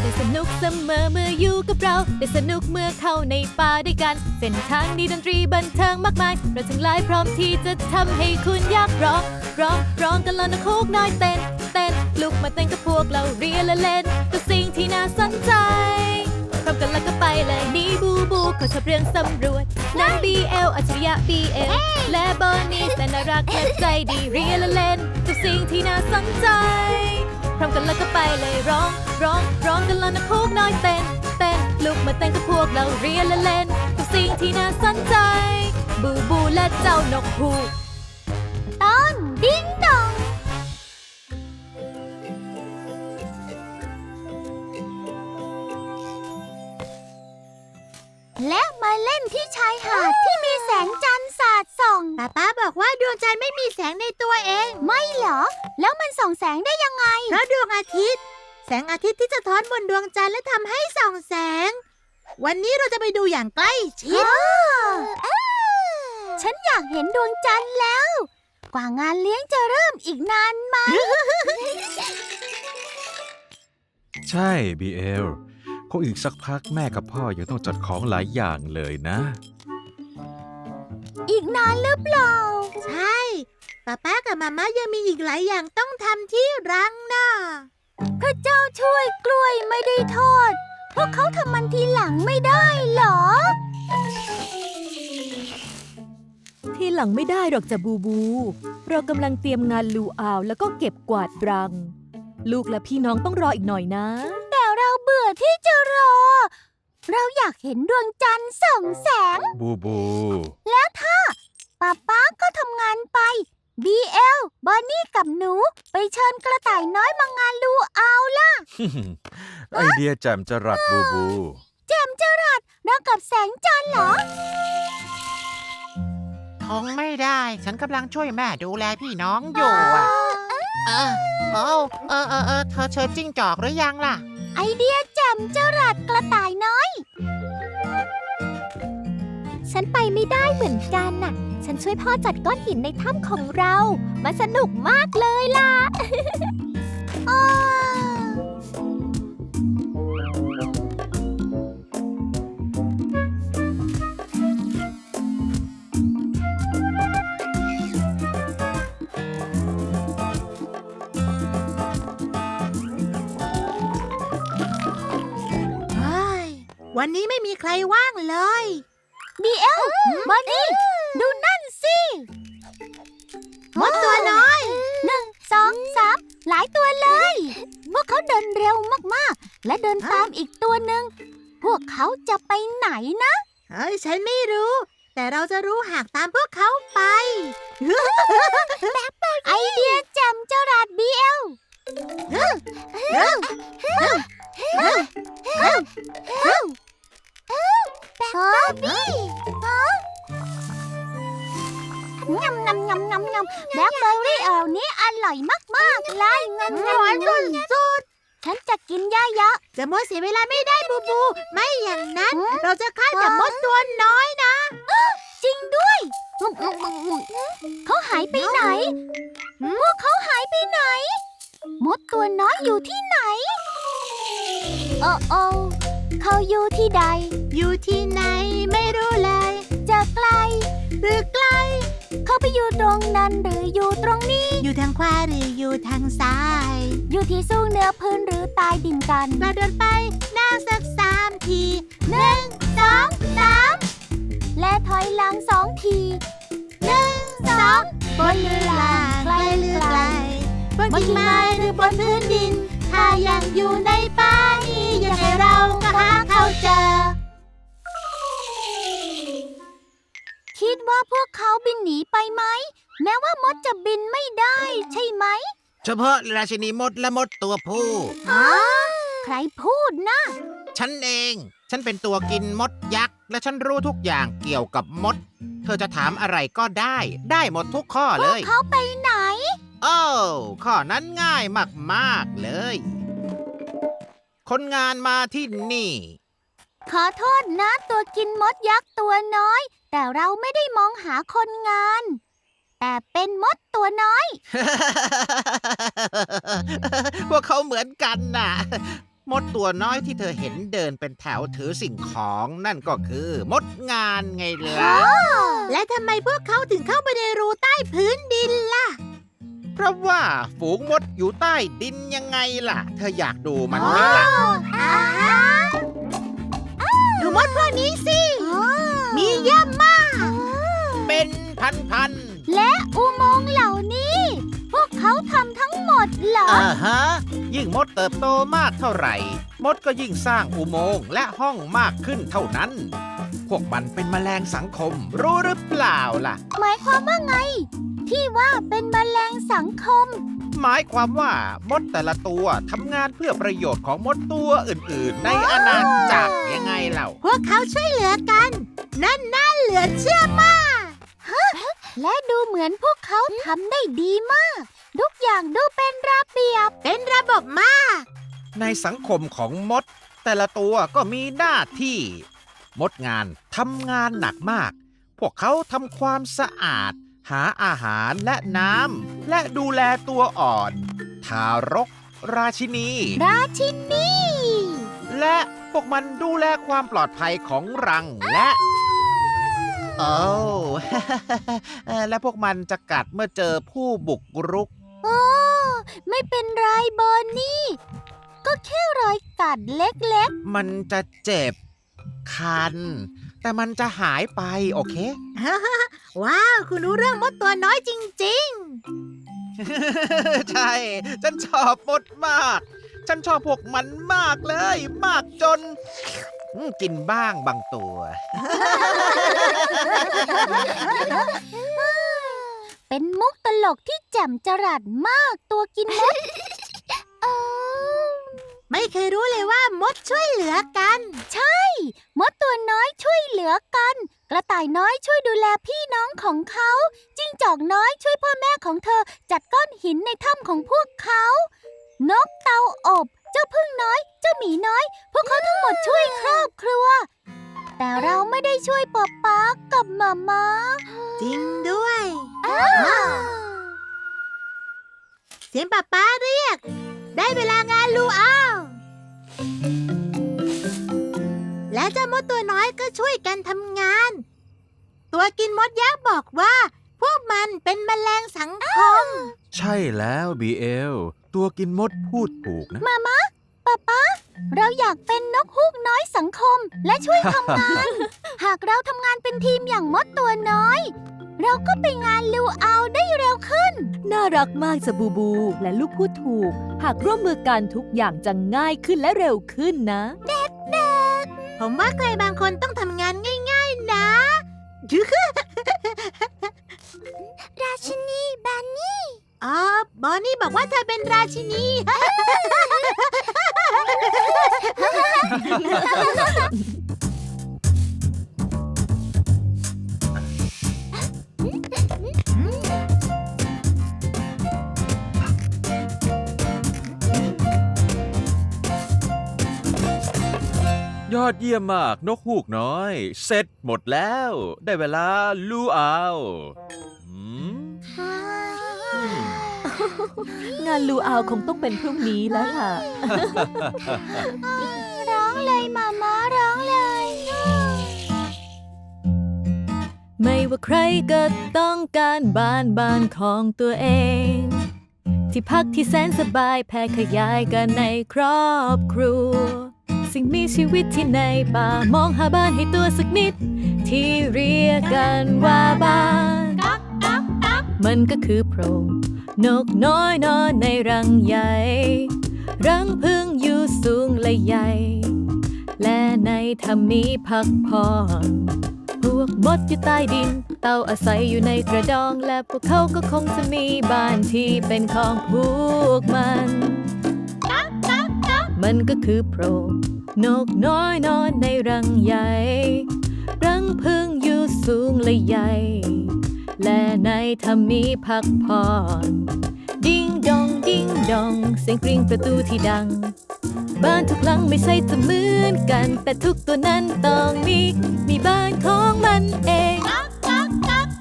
ได้สนุกเสมอเมื่ออยู่กับเรา ได้สนุกเมื่อเข้าในป่าด้วยกัน เส้นทางนี้ดนตรีบันเทิงมากมาย เราทั้งหลายพร้อมที่จะทำให้คุณอยากร้อง ร้อง ร้องกันแล้วนะโคกน้อยเต้น เต้นลุกมาเต้นกับพวกเราเรียนและเล่นกับสิ่งที่น่าสนใจ ร้อมกันแล้วก็ไปเลยนี่บูบูเขาชอบเรื่องสำรวจนาง BL อัจฉริยะ BL และบอนนี่แสนน่ารักและใจดีเรียนและเล่นกับสิ่งที่น่าสนใจ พร้อมกันแล้วก็ไปเลยร้อง ร้องร้องกันแล้วนะโคกน้อยเต้นเต้นลุกมาเต้นกับพวกเราเรียนและเล่นกับสิ่งที่น่าสนใจ บูบูและเจ้านกฮูก ละมาเล่นที่ชายหาดที่มีแสงจันทร์สาดส่องป้าป้าบอกว่าดวงจันทร์ไม่มีแสงในตัวเอง ไม่เหรอ แล้วมันส่องแสงได้ยังไง เพราะดวงอาทิตย์ แสงอาทิตย์ที่จะท้อนบนดวงจันทร์และทำให้ส่องแสง วันนี้เราจะไปดูอย่างใกล้ชิดฉันอยากเห็นดวงจันทร์แล้ว กว่างานเลี้ยงจะเริ่มอีกนานไหม ใช่บีเอล คงอีกสักพักแม่กับพ่อยังต้องจัดของหลายอย่างเลยนะ อีกนานหรือเปล่า ใช่ป้าป้ากับมาม่ายังมีอีกหลายอย่างต้องทำที่รังนะพระเจ้าช่วยกล้วยไม่ได้ทอด พวกเขาทำมันทีหลังไม่ได้เหรอ ที่หลังไม่ได้หรอกจ้ะบูบู เรากำลังเตรียมงานลูอาวแล้วก็เก็บกวาดรัง ลูกและพี่น้องต้องรออีกหน่อยนะแต่เราเบื่อ ที่จะรอ เราอยากเห็นดวงจันทร์ส่องแสง บูบู แล้วถ้าป้าป้าก็ทำงานไป BL บอนนี่กับหนู ไปเชิญกระต่ายน้อยมางานลูเอาล่ะ ไอเดียแจ่มจรัสบูบู แจมจรัสเรากับแสงจันทร์เหรอ คงไม่ได้ ฉันกำลังช่วยแม่ดูแลพี่น้องอยู่อะ เออ เอาเออเออเออเธอเชิญจิ้งจอกหรือยังล่ะ ไอเดียแจ่มจรัสกระต่ายน้อย ฉันไปไม่ได้เหมือนกันน่ะ ฉันช่วยพ่อจัดก้อนหินในถ้ำของเรา มาสนุกมากเลยล่ะอ้ วันนี้ไม่มีใครว่างเลยบีเอลบอนนี่ดูนั่นสิมดตัวน้อยหนึ่งสองสามหลายตัวเลยพวกเขาเดินเร็วมากๆ และเดินตามอีกตัวหนึ่งพวกเขาจะไปไหนนะเฮ้ยฉันไม่รู้ แต่เราจะรู้หากตามพวกเขาไปไอเดียแจ่มเจ้าราดบีเอล บอบบี้งำงำงำงำงำแบล็คเบอร์รี่เอลนี้อร่อยมากๆเลยงำงำงำสุดฉันจะกินเยอะๆจะมัวเสียเวลาไม่ได้บูบู ไม่อย่างนั้น เราจะฆ่าแต่มดตัวน้อยนะ จริงด้วย เขาหายไปไหน พวกเขาหายไปไหน มดตัวน้อยอยู่ที่ไหน โอ้โอเขาอยู่ที่ใด ตรงนั้นหรืออยู่ตรงนี้ อยู่ทางขวาหรืออยู่ทางซ้าย อยู่ที่สูงเหนือพื้นหรือใต้ดินกันเราเดินไปหน้าสักสามทีหนึ่งสองสามและถอยหลังสองทีหนึ่งสองบนหรือล่างไกลหรือไกลบนกิ่งไม้หรือบนพื้นดิน ถ้ายังอยู่ในป่านี้ยังไงเราก็หาเขาเจอ พวกเขาบินหนีไปไหม แม้ว่ามดจะบินไม่ได้ใช่ไหมเฉพาะราชินีมดและมดตัวผู้ ฮะใครพูดนะ ฉันเอง ฉันเป็นตัวกินมดยักษ์ และฉันรู้ทุกอย่างเกี่ยวกับมด เธอจะถามอะไรก็ได้ ได้หมดทุกข้อพเลวกย เขาไปไหน โอ้วข้อนั้นง่ายมาก ๆ เลย คนงานมาที่นี่ ขอโทษนะตัวกินมดยักษ์ตัวน้อย แต่เราไม่ได้มองหาคนงาน แต่เป็นมดตัวน้อย พวกเขาเหมือนกันน่ะ มดตัวน้อยที่เธอเห็นเดินเป็นแถวถือสิ่งของนั่นก็คือ มดงานไงล่ะ และทำไมพวกเขาถึงเข้าไปในรูใต้พื้นดินล่ะ เพราะว่าฝูงมดอยู่ใต้ดินยังไงล่ะ เธออยากดูมันไหมล่ะดู มดพวกนี้สิ มีเยอะมาก เป็นพันและอุโมงค์เหล่านี้ พวกเขาทำทั้งหมดเหรๆอ อ่าฮะ ยิ่งมดเติบโตมากเท่าไหร่ มดก็ยิ่งสร้างอุโมงค์และห้องมากขึ้นเท่านั้น พวกมันเป็นแมลงสังคมรู้หรือเปล่าล่ะ หมายความว่าไง ที่ว่าเป็นแมลงสังคม หมายความว่ามดแต่ละตัวทำงานเพื่อประโยชน์ของมดตัวอื่นๆ ในอาณาจักรยังไงเล่าพวกเขาช่วยเหลือกัน นั่นน่าเหลือเชื่อมากและดูเหมือนพวกเขาทำได้ดีมาก ทุกอย่างดูเป็นระเบียบ เป็นระบบมาก ในสังคมของมด แต่ละตัวก็มีหน้าที่ มดงานทำงานหนักมาก พวกเขาทำความสะอาด หาอาหารและน้ำและดูแลตัวอ่อน ทารก ราชินี ราชินี และพวกมันดูแลความปลอดภัยของรังและโอ้เอ่อและพวกมันจะกัดเมื่อเจอผู้บุกรุก โอ้ ไม่เป็นไรเบอร์นี่ ก็แค่รอยกัดเล็กมันจะเจ็บ คัน แต่มันจะหายไปโอเคๆว้าว คุณรู้เรื่องมดตัวน้อยจริง ใช่ ฉันชอบมดมาก ฉันชอบพวกมันมากเลย มากจนอืมกินบ้างบางตัวๆเป็นมุกตลกที่แจ่มจรัสมากตัวกินมด ไม่เคยรู้เลยว่ามดช่วยเหลือกัน ใช่ มดตัวน้อยช่วยเหลือกัน กระต่ายน้อยช่วยดูแลพี่น้องของเขาจิ้งจอกน้อยช่วยพ่อแม่ของเธอจัดก้อนหินในถ้ำของพวกเขา นกเตาอบ เจ้าพึ่งน้อย เจ้าหมีน้อย พวกเขาทั้งหมดช่วยครอบครัว แต่เราไม่ได้ช่วยป๊าป๊ากับมาม่าจริงด้วยเสียงป๊าป๊าเรียก ได้เวลางานลูอ้าว และเจ้ามดตัวน้อยก็ช่วยกันทำงาน ตัวกินมดยักษ์บอกว่า พวกมันเป็นแมลงสังคม ใช่แล้วบีเอลตัวกินมดพูดถูกนะ มาม่าป๊าป๊าเราอยากเป็นนกฮูกน้อยสังคมและช่วยทำงาน หากเราทำงานเป็นทีมอย่างมดตัวน้อย เราก็ไปงานลูเอาได้เร็วขึ้น น่ารักมากจะบูบู และลูกพูดถูก หากร่วมมือกันทุกอย่างจะง่ายขึ้นและเร็วขึ้นนะผมว่าใครบางคนต้องทำงานง่าย ๆ นะ ราชินีบานนี่อ๋อบอนนี่บอกว่าเธอเป็นราชินี ยอดเยี่ยมมากนกฮูกน้อย เสร็จหมดแล้ว ได้เวลาลูเอาอืมงานลูอาวคงต้องเป็นพรุ่งนี้แล้วล่ะ ร้องเลยมาม่าร้องเลย ไม่ว่าใครก็ต้องการบ้านบ้านของตัวเอง ที่พักที่แสนสบายแผ่ขยายกันในครอบครัว สิ่งมีชีวิตที่ในป่ามองหาบ้านให้ตัวสักนิด ที่เรียกกันว่าบ้านมันก็คือโพรงนกน้อยนอนในรังใหญ่ รังพึ่งอยู่สูงและใหญ่ และในถ้ำมีพักผ่อนพวกมดอยู่ใต้ดิน เต่าอาศัยอยู่ในกระดอง และพวกเขาก็คงจะมีบ้านที่เป็นของพวกมัน มันก็คือโพรงนกน้อยนอนในรังใหญ่ รังพึ่งอยู่สูงและใหญ่ และในถ้ำมีพักผ่อนดิ้งดองดิ้งดอง เสียงกริ่งประตูที่ดัง บ้านทุกหลังไม่ใช่จะเหมือนกัน แต่ทุกตัวนั้นต้องมี มีบ้านของมันเอง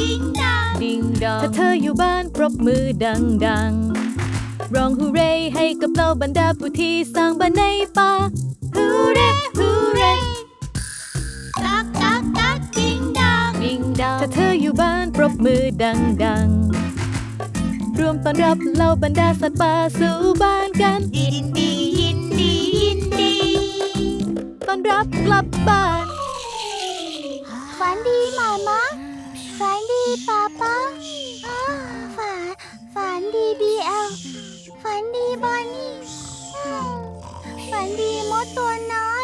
ดิ้งดองดิ้งดองถ้าเธออยู่บ้านปรบมือดังๆ ร้องฮูเร่ให้กับเราบรรดาผู้ที่สร้างบ้านในป่าฮูเร่ฮูเร่กักกักกักดิงดองดิงดองถ้าเธออยู่บ้านปรบมือดังๆรวมต้อนรับเหล่าบรรดาสัตว์ป่าสู่บ้านกันยินดียินดียินดีต้อนรับกลับบ้านฝันดีหมามะฝันดีป้าป้าอ้าฝันฝันดีบีเอล ฝันดีบอนนี่อืมฝันดีมดตัวน้